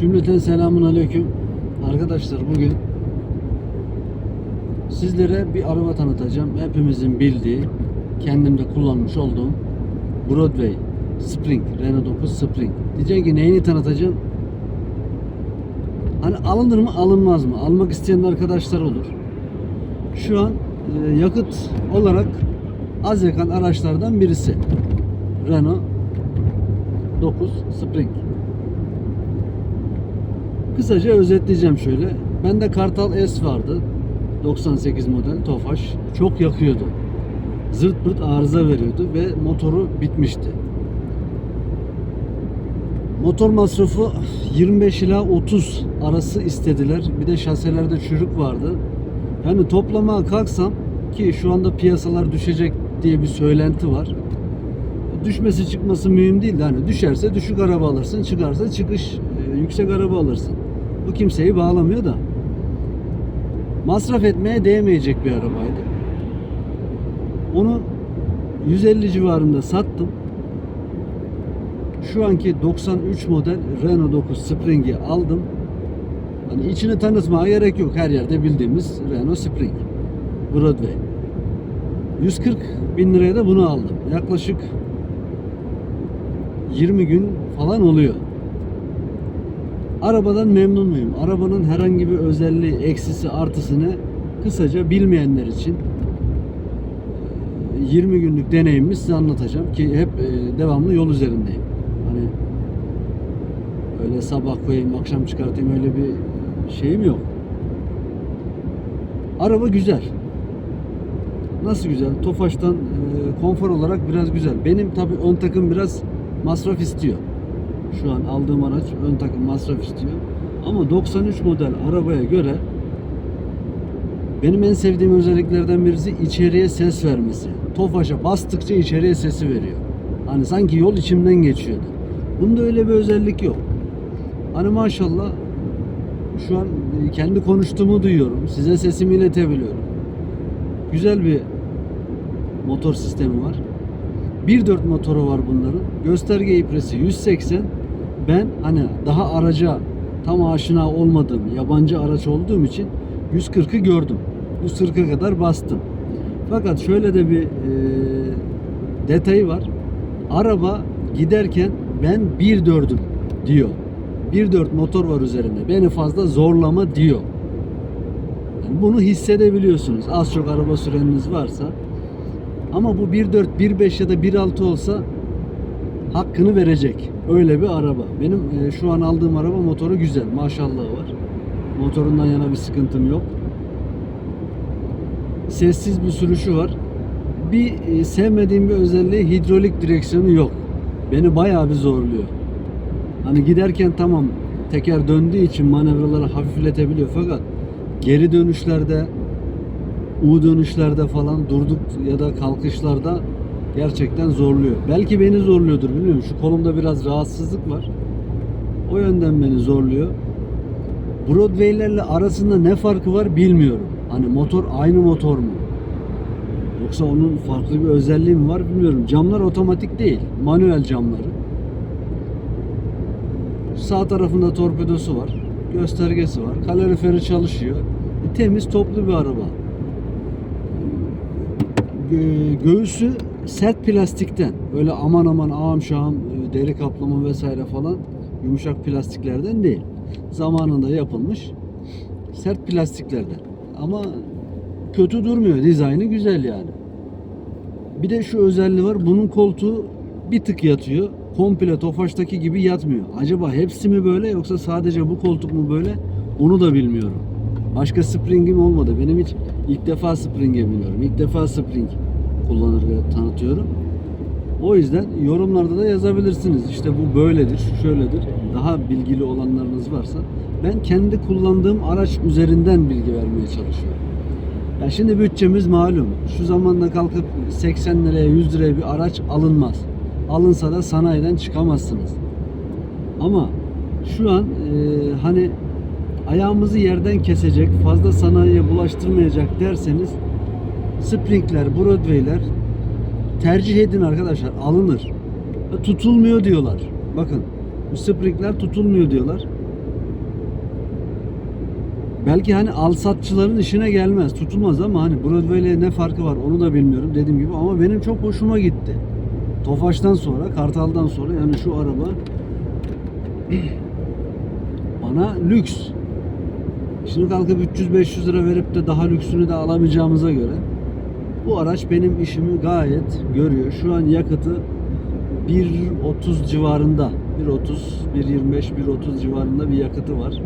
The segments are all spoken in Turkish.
Cümleten selamun aleyküm. Arkadaşlar bugün sizlere bir araba tanıtacağım. Hepimizin bildiği, kendim de kullanmış olduğum Broadway Spring, Renault 9 Spring. Diyeceksin ki neyini tanıtacağım? Hani alınır mı alınmaz mı? Almak isteyen arkadaşlar olur. Şu an e, yakıt olarak az yakan araçlardan birisi. Renault 9 Spring. Kısaca özetleyeceğim şöyle. Bende Kartal S vardı. 98 model Tofaş. Çok yakıyordu. Zırt pırt arıza veriyordu ve motoru bitmişti. Motor masrafı 25 ila 30 arası istediler. Bir de şaselerde çürük vardı. Yani toplamaya kalksam ki şu anda piyasalar düşecek diye bir söylenti var. Düşmesi çıkması mühim değil de hani düşerse düşük araba alırsın, çıkarsa çıkış e, yüksek araba alırsın. Bu kimseyi bağlamıyor da. Masraf etmeye değmeyecek bir arabaydı. Onu 150 civarında sattım. Şu anki 93 model Renault 9 Spring'i aldım. Hani içini tanıtmaya gerek yok. Her yerde bildiğimiz Renault Spring. Broadway. 140 bin liraya da bunu aldım. Yaklaşık 20 gün falan oluyor. Arabadan memnun muyum? Arabanın herhangi bir özelliği, eksisi, artısını kısaca bilmeyenler için e, 20 günlük deneyimimi size anlatacağım ki hep e, devamlı yol üzerindeyim. Hani öyle sabah koyayım, akşam çıkartayım öyle bir şeyim yok. Araba güzel. Nasıl güzel? Tofaş'tan e, konfor olarak biraz güzel. Benim tabi ön takım biraz masraf istiyor. Şu an aldığım araç ön takım masraf istiyor. Ama 93 model arabaya göre benim en sevdiğim özelliklerden birisi içeriye ses vermesi. Tofaş'a bastıkça içeriye sesi veriyor. Hani sanki yol içimden geçiyordu. Bunda öyle bir özellik yok. Hani maşallah şu an e, kendi konuştuğumu duyuyorum. Size sesimi iletebiliyorum. Güzel bir motor sistemi var. 1.4 motoru var bunların. Gösterge ipresi 180. Ben hani daha araca tam aşina olmadığım, yabancı araç olduğum için 140'ı gördüm. 140'a kadar bastım. Fakat şöyle de bir e, detayı var. Araba giderken ben 1.4'üm diyor. 1.4 motor var üzerinde. Beni fazla zorlama diyor. Yani bunu hissedebiliyorsunuz. Az çok araba süreniniz varsa. Ama bu 1.4, 1.5 ya da 1.6 olsa hakkını verecek. Öyle bir araba. Benim e, şu an aldığım araba motoru güzel. Maşallah var. Motorundan yana bir sıkıntım yok. Sessiz bir sürüşü var. Bir e, sevmediğim bir özelliği hidrolik direksiyonu yok. Beni bayağı bir zorluyor. Hani giderken tamam teker döndüğü için manevraları hafifletebiliyor fakat geri dönüşlerde U dönüşlerde falan durduk ya da kalkışlarda gerçekten zorluyor. Belki beni zorluyordur bilmiyorum. Şu kolumda biraz rahatsızlık var. O yönden beni zorluyor. Broadway'lerle arasında ne farkı var bilmiyorum. Hani motor aynı motor mu? Yoksa onun farklı bir özelliği mi var bilmiyorum. Camlar otomatik değil. Manuel camları. Sağ tarafında torpidosu var. Göstergesi var. Kaloriferi çalışıyor. Temiz toplu bir araba. Gö- göğüsü sert plastikten. Öyle aman aman ağam şahım e, deri kaplama vesaire falan yumuşak plastiklerden değil. Zamanında yapılmış sert plastiklerden. Ama kötü durmuyor. Dizaynı güzel yani. Bir de şu özelliği var. Bunun koltuğu bir tık yatıyor. Komple Tofaş'taki gibi yatmıyor. Acaba hepsi mi böyle yoksa sadece bu koltuk mu böyle? Onu da bilmiyorum. Başka springim olmadı. Benim hiç ilk defa spring'e biniyorum. İlk defa spring kullanır ve tanıtıyorum. O yüzden yorumlarda da yazabilirsiniz. İşte bu böyledir, şöyledir. Daha bilgili olanlarınız varsa ben kendi kullandığım araç üzerinden bilgi vermeye çalışıyorum. Ya şimdi bütçemiz malum. Şu zamanda kalkıp 80 liraya 100 liraya bir araç alınmaz. Alınsa da sanayiden çıkamazsınız. Ama şu an e, hani ayağımızı yerden kesecek, fazla sanayiye bulaştırmayacak derseniz Spring'ler, Broadway'ler tercih edin arkadaşlar. Alınır. Tutulmuyor diyorlar. Bakın bu Spring'ler tutulmuyor diyorlar. belki hani al satçıların işine gelmez, tutulmaz ama hani Broadway ile ne farkı var onu da bilmiyorum dediğim gibi ama benim çok hoşuma gitti. Tofaş'tan sonra, Kartal'dan sonra yani şu araba bana lüks. Şimdi kalkıp 300-500 lira verip de daha lüksünü de alamayacağımıza göre bu araç benim işimi gayet görüyor. Şu an yakıtı 1.30 civarında. 1.30, 1.25, 1.30 civarında bir yakıtı var.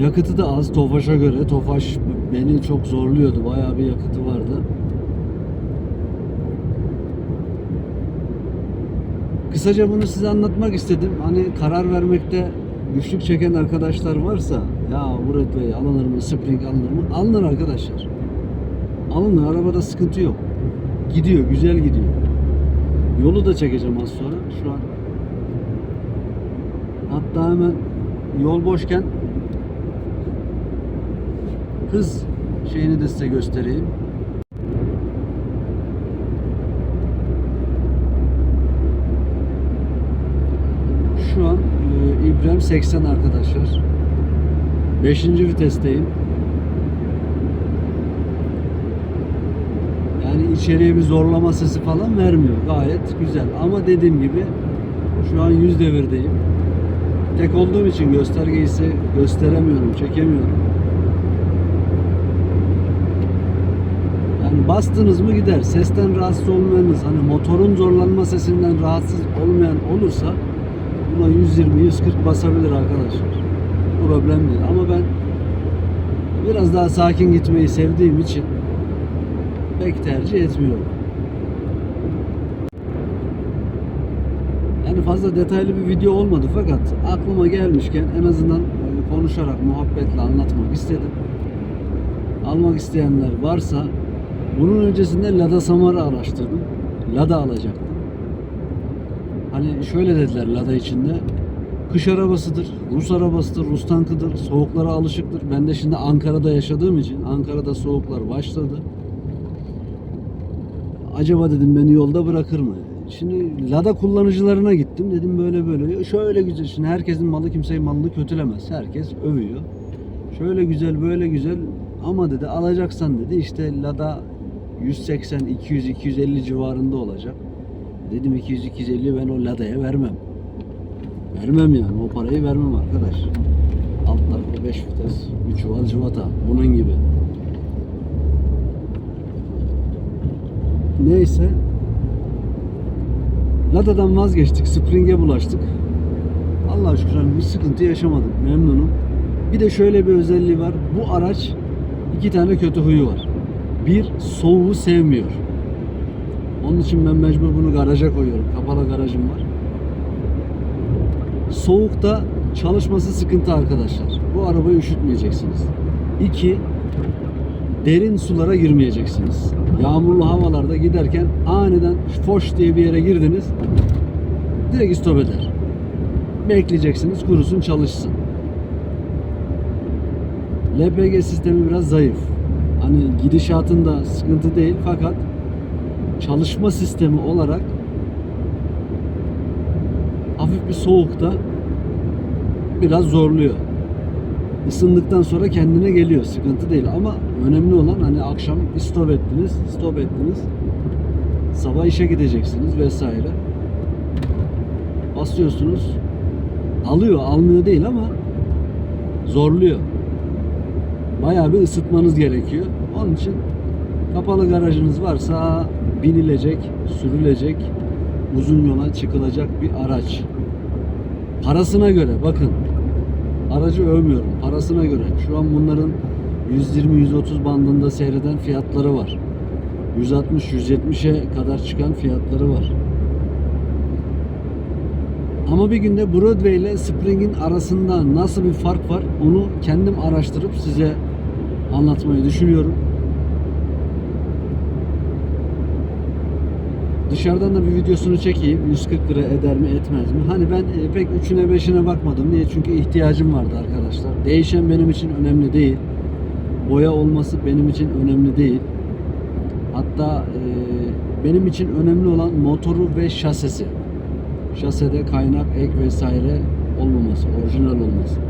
Yakıtı da az Tofaş'a göre. Tofaş beni çok zorluyordu. Bayağı bir yakıtı vardı. Kısaca bunu size anlatmak istedim. Hani karar vermekte güçlük çeken arkadaşlar varsa ya Murat Bey alınır mı, Spring alınır mı? Alınır arkadaşlar. Alınır. Arabada sıkıntı yok. Gidiyor, güzel gidiyor. Yolu da çekeceğim az sonra. Şu an hatta hemen yol boşken hız şeyini de size göstereyim. Şu an e, İbrahim 80 arkadaşlar. 5. vitesteyim. Yani içeriye bir zorlama sesi falan vermiyor. Gayet güzel. Ama dediğim gibi şu an 100 devirdeyim. Tek olduğum için göstergeyi ise gösteremiyorum, çekemiyorum. Yani bastınız mı gider. Sesten rahatsız olmayanız, hani motorun zorlanma sesinden rahatsız olmayan olursa buna 120-140 basabilir arkadaşlar. Problem değil. Ama ben biraz daha sakin gitmeyi sevdiğim için pek tercih etmiyorum. Yani fazla detaylı bir video olmadı fakat aklıma gelmişken en azından e, konuşarak, muhabbetle anlatmak istedim. Almak isteyenler varsa bunun öncesinde Lada Samar'ı araştırdım. Lada alacaktım. Hani şöyle dediler Lada içinde. Kış arabasıdır, Rus arabasıdır, Rus tankıdır, soğuklara alışıktır. Ben de şimdi Ankara'da yaşadığım için Ankara'da soğuklar başladı. Acaba dedim beni yolda bırakır mı? Şimdi Lada kullanıcılarına gittim. Dedim böyle böyle. Şöyle güzel. Şimdi herkesin malı kimsenin malını kötülemez. Herkes övüyor. Şöyle güzel böyle güzel ama dedi alacaksan dedi işte Lada 180 200 250 civarında olacak. Dedim 200 250 ben o Lada'ya vermem. Vermem yani o parayı vermem arkadaş. Altlar 5 vites, 3 çuval cıvata bunun gibi. Neyse. Lada'dan vazgeçtik. Spring'e bulaştık. Allah şükür hani bir sıkıntı yaşamadım. Memnunum. Bir de şöyle bir özelliği var. Bu araç iki tane kötü huyu var. Bir, soğuğu sevmiyor. Onun için ben mecbur bunu garaja koyuyorum. Kapalı garajım var. Soğukta çalışması sıkıntı arkadaşlar. Bu arabayı üşütmeyeceksiniz. İki, derin sulara girmeyeceksiniz. Yağmurlu havalarda giderken aniden foş diye bir yere girdiniz. Direkt istop eder. Bekleyeceksiniz kurusun çalışsın. LPG sistemi biraz zayıf. Hani gidişatında sıkıntı değil fakat çalışma sistemi olarak hafif bir soğukta biraz zorluyor. Isındıktan sonra kendine geliyor. Sıkıntı değil ama önemli olan hani akşam stop ettiniz, stop ettiniz. Sabah işe gideceksiniz vesaire. Basıyorsunuz. Alıyor, almıyor değil ama zorluyor. Bayağı bir ısıtmanız gerekiyor. Onun için kapalı garajınız varsa binilecek, sürülecek, uzun yola çıkılacak bir araç. Parasına göre bakın aracı övmüyorum. Parasına göre. Şu an bunların 120-130 bandında seyreden fiyatları var. 160-170'e kadar çıkan fiyatları var. Ama bir günde Broadway ile Spring'in arasında nasıl bir fark var onu kendim araştırıp size anlatmayı düşünüyorum. Dışarıdan da bir videosunu çekeyim. 140 lira eder mi etmez mi? Hani ben e, pek üçüne beşine bakmadım. Niye? Çünkü ihtiyacım vardı arkadaşlar. Değişen benim için önemli değil. Boya olması benim için önemli değil. Hatta e, benim için önemli olan motoru ve şasesi. Şasede kaynak, ek vesaire olmaması, orijinal olması.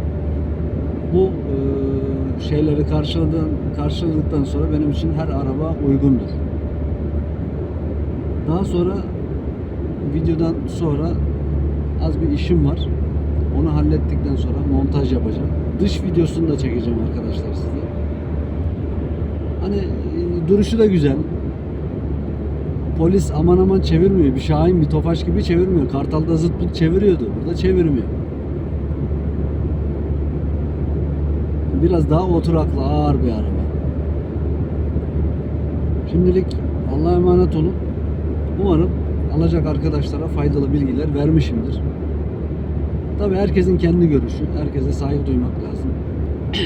Bu e, şeyleri karşıladığın, karşıladıktan sonra benim için her araba uygundur. Daha sonra videodan sonra az bir işim var. Onu hallettikten sonra montaj yapacağım. Dış videosunu da çekeceğim arkadaşlar size. Hani e, duruşu da güzel. Polis aman aman çevirmiyor. Bir Şahin bir Tofaş gibi çevirmiyor. Kartal'da zıt pıt çeviriyordu. Burada çevirmiyor. Biraz daha oturaklı ağır bir araba. Şimdilik Allah'a emanet olun. Umarım alacak arkadaşlara faydalı bilgiler vermişimdir. Tabi herkesin kendi görüşü. Herkese saygı duymak lazım.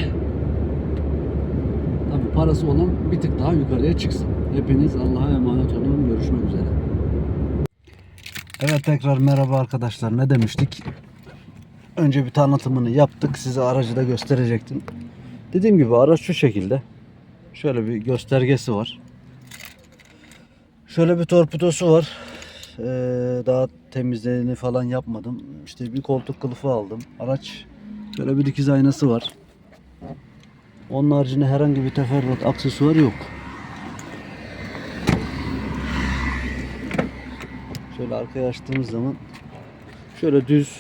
Tabi parası olan bir tık daha yukarıya çıksın. Hepiniz Allah'a emanet olun. Görüşmek üzere. Evet tekrar merhaba arkadaşlar. Ne demiştik? Önce bir tanıtımını yaptık. Size aracı da gösterecektim. Dediğim gibi araç şu şekilde. Şöyle bir göstergesi var. Şöyle bir torpidosu var. Ee, daha temizliğini falan yapmadım. İşte bir koltuk kılıfı aldım. Araç şöyle bir dikiz aynası var. Onun haricinde herhangi bir teferruat aksesuar yok. Şöyle arkaya açtığımız zaman şöyle düz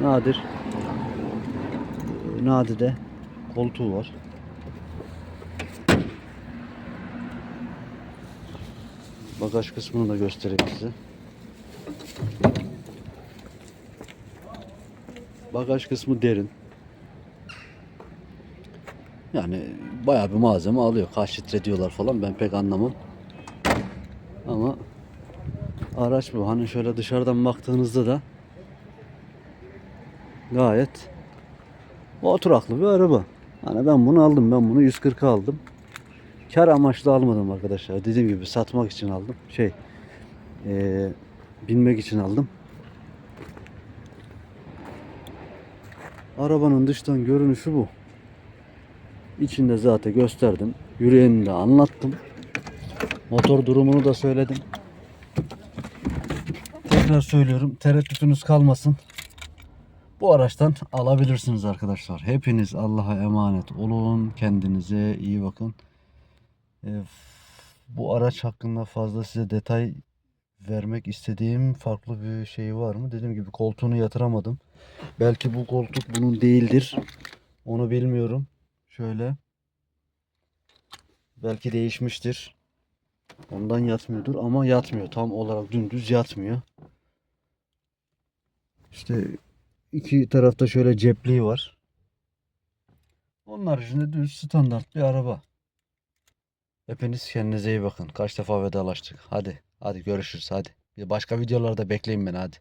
nadir e, nadide koltuğu var. Bagaj kısmını da göstereyim size. Bagaj kısmı derin. Yani bayağı bir malzeme alıyor. Kaç litre diyorlar falan ben pek anlamam. Ama araç bu. Hani şöyle dışarıdan baktığınızda da gayet oturaklı bir araba. Hani ben bunu aldım. Ben bunu 140'a aldım. Kar amaçlı almadım arkadaşlar. Dediğim gibi satmak için aldım. Şey eee, binmek için aldım. Arabanın dıştan görünüşü bu. İçinde zaten gösterdim. Yüreğini de anlattım. Motor durumunu da söyledim. Tekrar söylüyorum. Tereddütünüz kalmasın. Bu araçtan alabilirsiniz arkadaşlar. Hepiniz Allah'a emanet olun. Kendinize iyi bakın. Ee, bu araç hakkında fazla size detay vermek istediğim farklı bir şey var mı? Dediğim gibi koltuğunu yatıramadım. Belki bu koltuk bunun değildir. Onu bilmiyorum. Şöyle. Belki değişmiştir. Ondan yatmıyordur ama yatmıyor. Tam olarak dümdüz yatmıyor. İşte iki tarafta şöyle cepliği var. Onun haricinde düz standart bir araba. Hepiniz kendinize iyi bakın. Kaç defa vedalaştık. Hadi. Hadi görüşürüz hadi. Bir başka videolarda bekleyin beni hadi.